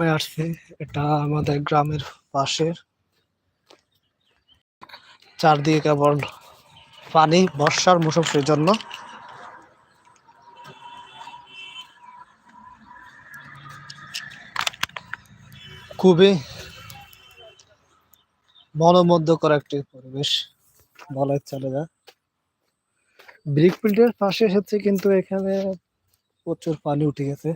হয়ে আসছে এটা আমাদের গ্রামের পাশের চারদিকে কেবল পানি, বর্ষার মৌসুম সেই জন্য খুবই মনোমুগ্ধকর একটি পরিবেশ বলাই চলে যায়। ব্রিক ফিল্ডের পাশে হচ্ছে কিন্তু এখানে প্রচুর পানি উঠে গেছে।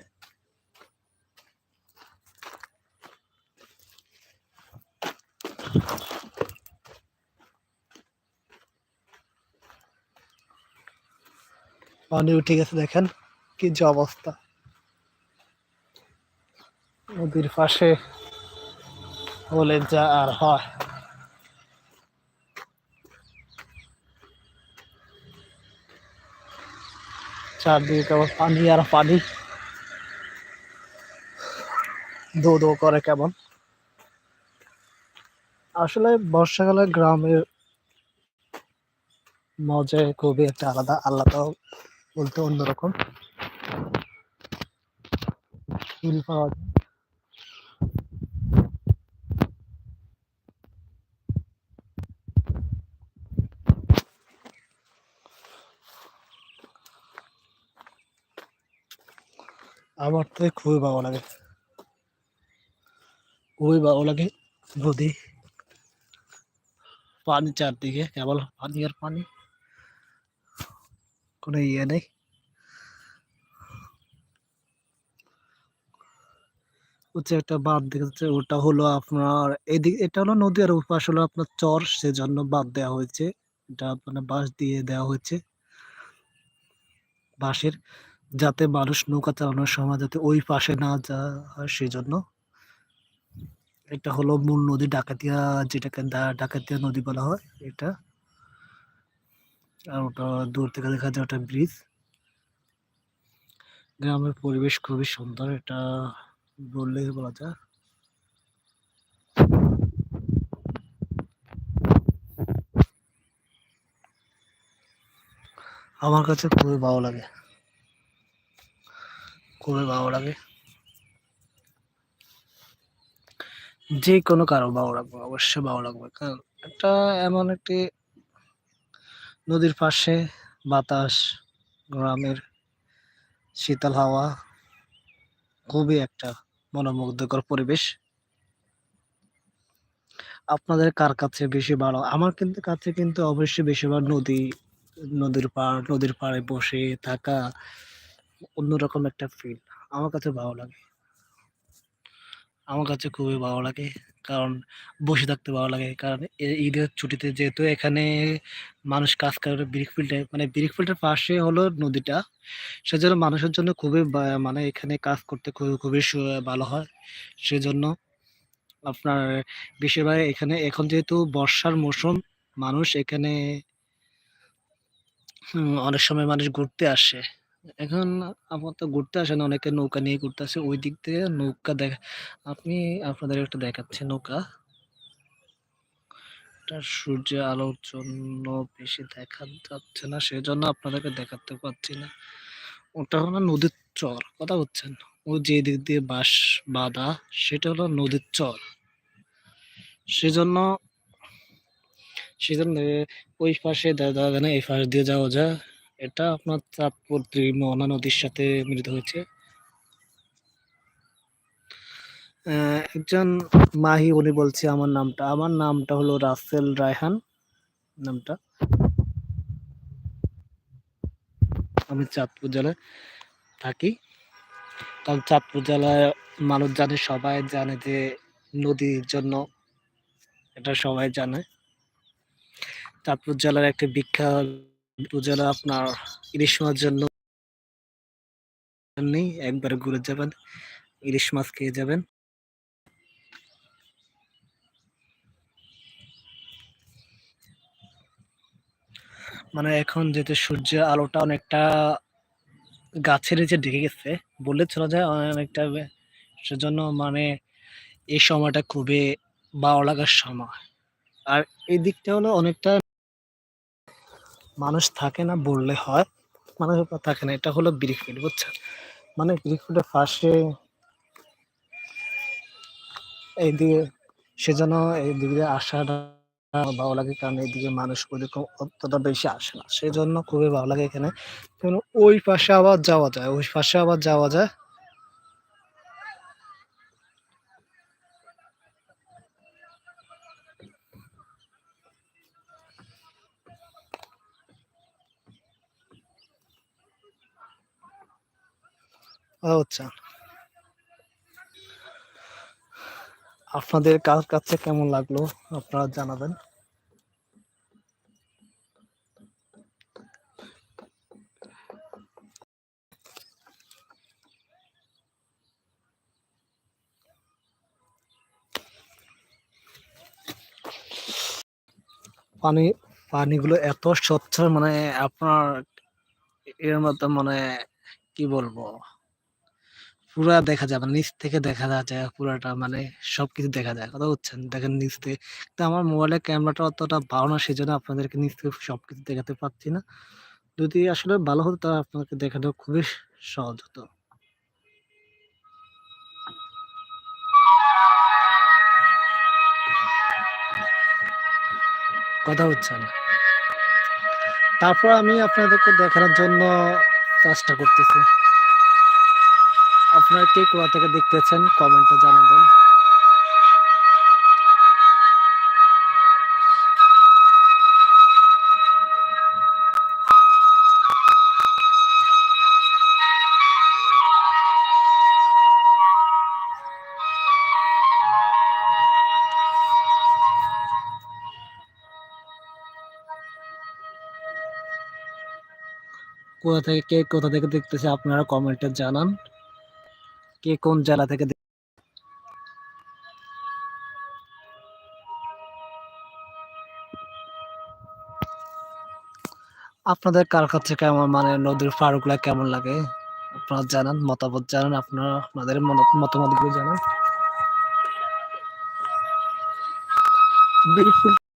পানি উঠে গেছে দেখেন কি যে অবস্থা। নদীর পাশে হলে যা আর হয়। চারদিকে পানি আর পানি। দো দো করে কেমন আসলে বর্ষাকালে গ্রামের মজা খুবই একটা আলাদা আলাদা বলতে অন্যরকম। ফিল পাওয়া যায়। আমার তো খুবই ভালো লাগে। খুবই ভালো লাগে নদী। পানি চারদিকে, কেবল পানি আর পানি। কোনো ইয়ে নেই। হচ্ছে একটা বাঁধ দেখেছে ওটা হলো আপনার এদিকে, এটা হলো নদী আর উপাস হলো আপনার চর, সেজন্য বাঁধ দেওয়া হয়েছে। এটা মানে বাঁশ দিয়ে দেওয়া হয়েছে। বাঁশের, যাতে মানুষ নৌকা চালানোর সময় যাতে ওই পাশে না যা হয় সেজন্য। এটা হলো মূল নদী, ডাকাতিয়া যেটাকে ডাকাতিয়া নদী বলা হয়, এটা। আর ওটা দূর থেকে দেখা যায় ওটা ব্রিজ। গ্রামের পরিবেশ খুবই সুন্দর, এটা বললেই বলা যায়। আমার কাছে খুবই ভালো লাগে। খুবই ভালো লাগে। যে কোনো কারও ভালো লাগবে, অবশ্যই ভালো লাগবে। কারণ এটা এমন একটি নদীর পাশে বাতাস, গ্রামের শীতল হাওয়া, খুবই একটা মনোমুগ্ধকর পরিবেশ। আপনাদের কার কাছে বেশি ভালো? আমার কিন্তু কাছে কিন্তু অবশ্যই বেশিরভাগ নদী, নদীর পাড়, নদীর পাড়ে বসে থাকা অন্যরকম একটা ফিল আমার কাছে ভালো লাগে। আমার কাছে খুবই ভালো লাগে। কারণ বসে থাকতে ভালো লাগে। কারণ ঈদের ছুটিতে যেহেতু এখানে মানুষ কাজ করে ব্রিক ফিল্ডে মানে ব্রিক ফিল্ডের পাশে হলো নদীটা। সেজন্য মানুষের জন্য খুবই মানে এখানে কাজ করতে খুবই খুবই ভালো হয়। সেজন্য আপনার বেশিরভাগ এখানে, এখন যেহেতু বর্ষার মৌসুম, মানুষ এখানে অনেক সময় মানুষ ঘুরতে আসে। এখন আপাতত ঘুরতে আসে না, অনেকে নৌকা নিয়ে ঘুরতে আসে। ওই দিক থেকে নৌকা দেখা, আপনি আপনাদের একটা দেখাচ্ছি নৌকা। এটা সূর্যের আলোর জন্য বেশি দেখা যাচ্ছে না, সেজন্য আপনাদেরকে দেখাতে পারছি না। ওটা হলো নদীর চর, কথা বলছেন? ও যে দিক দিয়ে বাঁশ বাঁধা, সেটা হলো নদীর চর। সেজন্য সেজন্য ওই পাশে না এই পাশ দিয়ে যাওয়া যায়। এটা আপনার চাঁদপুর মোহনা নদীর সাথে মিলিত হয়েছে। একজন মাহি, উনি বলছে আমার নামটা। আমার নামটা হলো রাসেল রায়হান নামটা। আমি চাঁদপুর জেলায় থাকি। কারণ চাঁদপুর জেলায় মানুষ জানে, সবাই জানে যে নদীর জন্য এটা সবাই জানে। চাঁদপুর জেলার একটা বিখ্যাত উপজেলা আপনার ইলিশ মাছ জন্য নেই, একবার ঘুরে যাবেন, ইলিশ মাছ খেয়ে যাবেন। মানে এখন যেহেতু সূর্যের আলোটা অনেকটা গাছের নিচে ঢেকে গেছে, বললে চলা যায় অনেকটা। সেজন্য মানে এই সময়টা খুবই ভালো লাগার সময়। আর এই দিকটা হলো অনেকটা থাকে না বললে হয় মানুষ থাকে না, এটা হলো ব্রিকফিল্ড বুঝছেন মানে ব্রিকফিল্ডের পাশে এইদিকে সেজন্য এইদিকে আসাটা ভালো লাগে, কারণ এইদিকে মানুষ ওইরকম অতটা বেশি আসে না। সেজন্য খুবই ভালো লাগে এখানে। ওই পাশে আবার যাওয়া যায়, ওই পাশে আবার যাওয়া যায়। আচ্ছা। আপনাদের কার কাছে কেমন লাগল? আপনারা জানাবেন। পানি, পানিগুলো এত স্বচ্ছ মানে আপনার এর মতো মানে কি বলব? পুরা দেখা যায় মানে নিচ থেকে দেখা যায়, পুরাটা মানে সবকিছু দেখা যায়, কথা বুঝছেন? দেখেন নিচ থেকে তো আমার মোবাইলের ক্যামেরাটা অতটা ভালো না সেই জন্য আপনাদেরকে নিচ থেকে সবকিছু দেখাতে পারছি না। যদি আসলে ভালো হতো, তাহলে আপনাকে দেখানো খুবই সহজ হতো। কথা হচ্ছে না তারপর আমি আপনাদেরকে দেখানোর জন্য চেষ্টা করতেছি। আপনারা কে কোথা থেকে দেখতেছেন কমেন্টে জানাবেন। কোথা থেকে কে কোথা থেকে দেখতেছে, আপনারা কমেন্টে জানান। কে কোন জেলা থেকে আপনাদের কার কাছে কেমন মানে নদীর পাড়গুলা কেমন লাগে? আপনারা জানান, মতামত জানান, আপনারা আপনাদের মতামতগুলো জানান।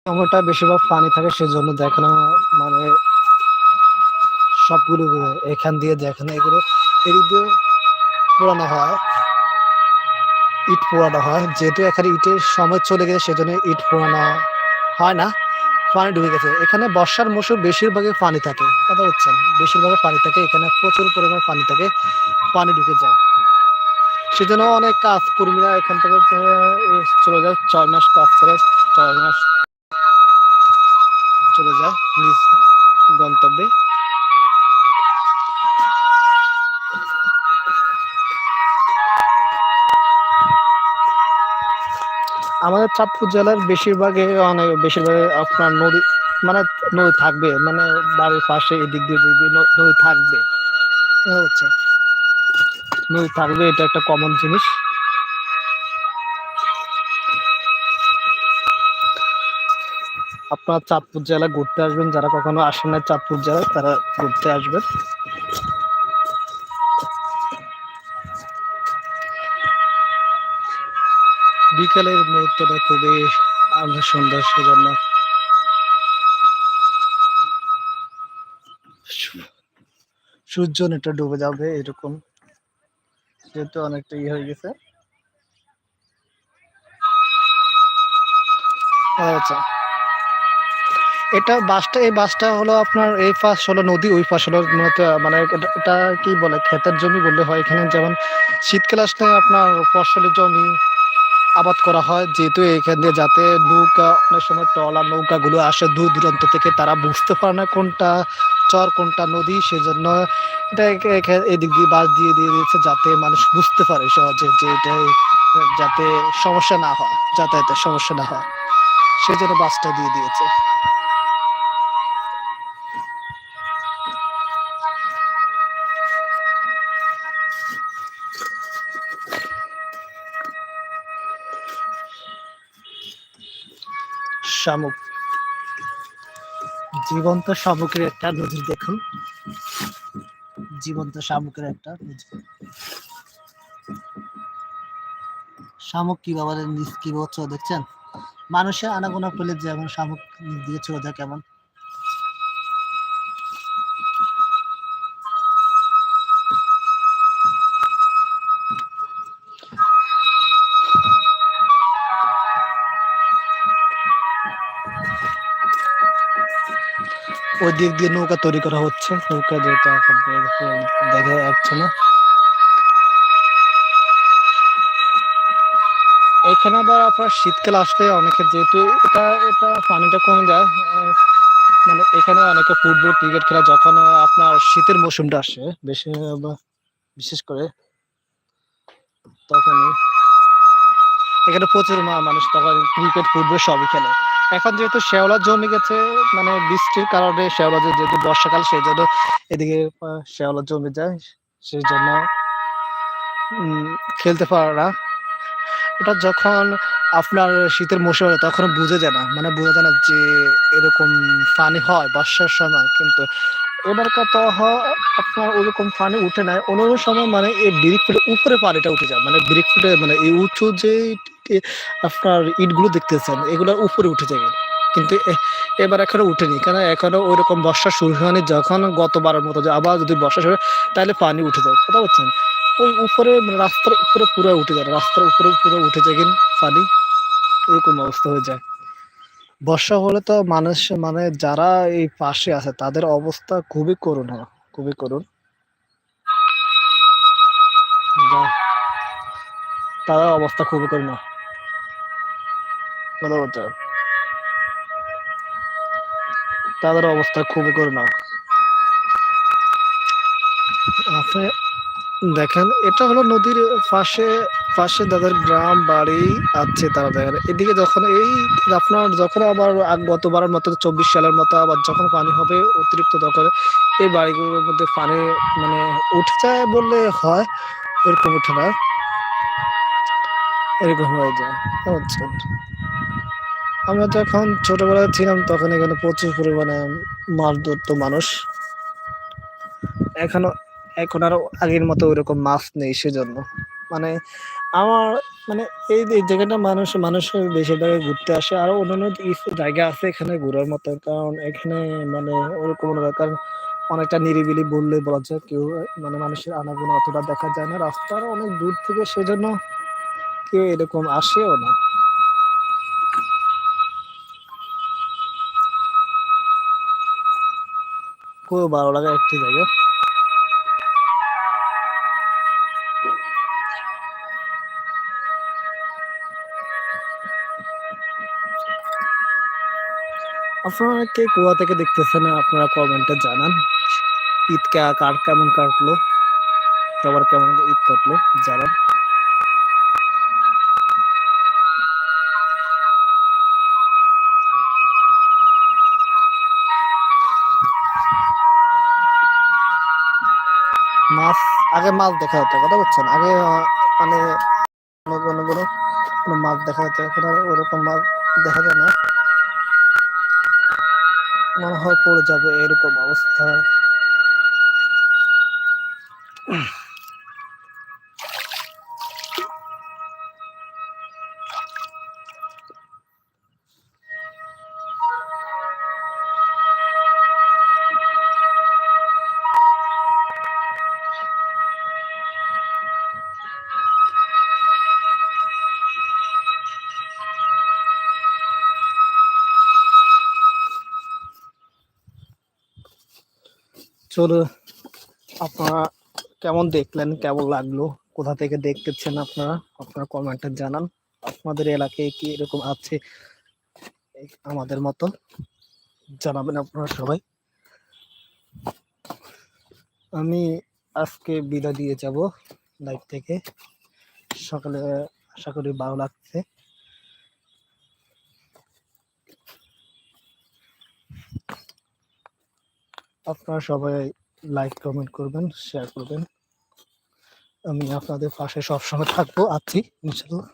সময়টা বেশিরভাগ পানি থাকে, সেজন্য দেখানো মানে সবগুলো এখান দিয়ে দেখানো এগুলো। এদিক দিয়ে পোড়ানো হয়। ইট পোড়ানো হয়। যেহেতু এখানে ইটের সময় চলে গেছে, সেজন্য ইট পোড়ানো হয় না। পানি ঢুকে গেছে। এখানে বর্ষার মৌসুম বেশিরভাগই পানি থাকে। কথা হচ্ছেন বেশিরভাগই পানি থাকে। এখানে প্রচুর পরিমাণ পানি থাকে। পানি ঢুকে যায়। সেজন্য অনেক কাজ কর্মীরা এখান থেকে চলে যায়। ছয় মাস কাজ করে ছয় মাস চলে যায়। নিজ গন্তব্যে। আমাদের চাঁদপুর জেলার বেশিরভাগে অনেক বেশিরভাগ আপনার নদী মানে নদী থাকবে মানে বাড়ির পাশে এদিক দিয়ে নদী থাকবে। হচ্ছে। নদী থাকবে, এটা একটা কমন জিনিস। আপনার চাঁদপুর জেলা ঘুরতে আসবেন, যারা কখনো আসেন না চাঁদপুর জেলায় তারা ঘুরতে আসবেন। বিকেলের মুহূর্তটা খুবই সুন্দর সেজন্য। সূর্য নেটা ডুবে যাবে এরকম। যেহেতু অনেকটা ইয়ে হয়ে গেছে। আচ্ছা। এটা বাসটা, এই বাসটা হলো আপনার এই পাশ হলো নদী, ওই পাশ হলো মানে এটা এটা কি বলে, ক্ষেতের জমি বললে হয় এখানে। যেমন শীতকাল আসলে আপনার ফসলের জমি আবাদ করা হয়। যেহেতু এখান দিয়ে যাতে নৌকা, অনেক সময় ট্রলার নৌকাগুলো আসে দূর দূরান্ত থেকে, তারা বুঝতে পারে না কোনটা চর, কোনটা নদী, সেজন্য এটা এদিক দিয়ে বাস দিয়ে দিয়ে দিয়েছে যাতে মানুষ বুঝতে পারে সহজে যে এটা যাতে সমস্যা না হয়, যাতায়াতের সমস্যা না হয়। সেই জন্য বাসটা দিয়ে দিয়েছে। শামুক। জীবন্ত শামুকের একটা নজির দেখুন। জীবন্ত শামুকের একটা নজির। শামুক কীভাবে নিচ কি বছর দেখছেন? মানুষের আনাগোনা পেলে যেমন শামুক দিয়ে চলে যায় কেমন দিক দিয়ে নৌকা তৈরি করা হচ্ছে। নৌকা যেটা দেখা যাচ্ছে না। এখানে আবার আপনার শীতকাল আসলে অনেকে যেহেতু এটা এটা পানিটা কমে যায় মানে এখানে অনেকে ফুটবল, ক্রিকেট খেলা যখন আপনার শীতের মৌসুমটা আসে, বেশি বিশেষ করে তখনই। এখানে প্রচুর মানুষ তখন ক্রিকেট, ফুটবল সবই খেলে। এখন যেহেতু শেওলা জমে গেছে মানে বৃষ্টির কারণে শেওলা যেহেতু বর্ষাকাল, সেই জন্য এদিকে শেওলা জমে যায়। সেই জন্য খেলতে পারে না। এটা যখন আপনার শীতের মৌসুম তখন বুঝে যায় না। মানে বোঝা যায় না যে এরকম পানি হয় বর্ষার সময়, কিন্তু এবার কথা আপনার ওরকম পানি উঠে নাই। অন্য সময় মানে এই ব্রিক ফুটে উপরে পানিটা উঠে যায়। মানে ব্রিক ফুটে মানে এই উঁচু যে আপনার ইটগুলো দেখতেছেন, এগুলোর উপরে উঠে যায়। কিন্তু এবার এখনও উঠেনি। কেন? এখনও ওইরকম বর্ষা শুরু হয়নি। যখন গতবারের মতো আবার যদি বর্ষা শুরু তাহলে পানি উঠে যায়। কথা বলছেন? ওই উপরে মানে রাস্তার উপরে পুরো উঠে যায়। রাস্তার উপরে পুরো উঠে যায় পানি। এরকম অবস্থা হয়ে যায়। বর্ষা হলে তো মানুষ মানে যারা এই পাশে আছে, তাদের অবস্থা খুবই করুণ খুবই করুণ তাদের অবস্থা খুবই করুণ। তাদের অবস্থা খুবই করুণ। আপনি দেখেন, এটা হলো নদীর পাশে পাশে তাদের গ্রাম, বাড়ি আছে তারা দেখেন। এদিকে যখন এই আপনার যখন আবার গতবারের মতো চব্বিশ সালের মতো আবার যখন পানি হবে অতিরিক্ত তখন এই বাড়িগুলোর মধ্যে পানি মানে উঠে যায় বললে হয়, এরকম উঠে না। এরকম হয়ে যায়, বুঝছেন? আমরা যখন ছোটবেলায় ছিলাম তখন এখানে প্রচুর পরিমাণে মাছ ধরতো মানুষ। এখনও এখন আর আগের মতো ওইরকম মাছ নেই সেজন্য। মানে আমার মানে এই জায়গাটা মানুষ মানুষ বেশিরভাগ ঘুরতে আসে আরও অন্যান্য জায়গা আছে এখানে ঘোরার মতো। কারণ এখানে মানে ওরকম কারণ অনেকটা নিরিবিলি বললে বলা যায় কেউ মানে মানুষের আনাগোনা অতটা দেখা যায় না। রাস্তার অনেক দূর থেকে সেজন্য কেউ এরকম আসেও না। খুব ভালো লাগে একটি জায়গা। আপনারা কে কুয়া থেকে দেখতেছেন আপনারা কমেন্টে জানান। ঈদ কার কেমন কাটলো? সবার কেমন ঈদ কাটলো? জানান। মাছ, আগে মাছ দেখা হতো, কথা বলছেন? আগে মানে কোনো কোনো কোনো মাছ দেখা হতো, এখন ওরকম মাছ দেখা যায় না। মনে হয় পড়ে যাব এরকম অবস্থা। চলো, আপনারা কেমন দেখলেন? কেমন লাগল? কোথা থেকে দেখতেছেন আপনারা? আপনারা কমেন্টে জানান। আপনাদের এলাকায় কি এরকম আছে? আমাদের মতো জানাবেন আপনারা সবাই। আমি আজকে বিদায় দিয়ে যাব লাইভ থেকে। সকালে আশা করি ভালো লাগছে। আপনারা সবাই লাইক কমেন্ট করবেন শেয়ার করবেন। আমি আপনাদের পাশে সবসময় থাকব আছি ইনশাল্লাহ।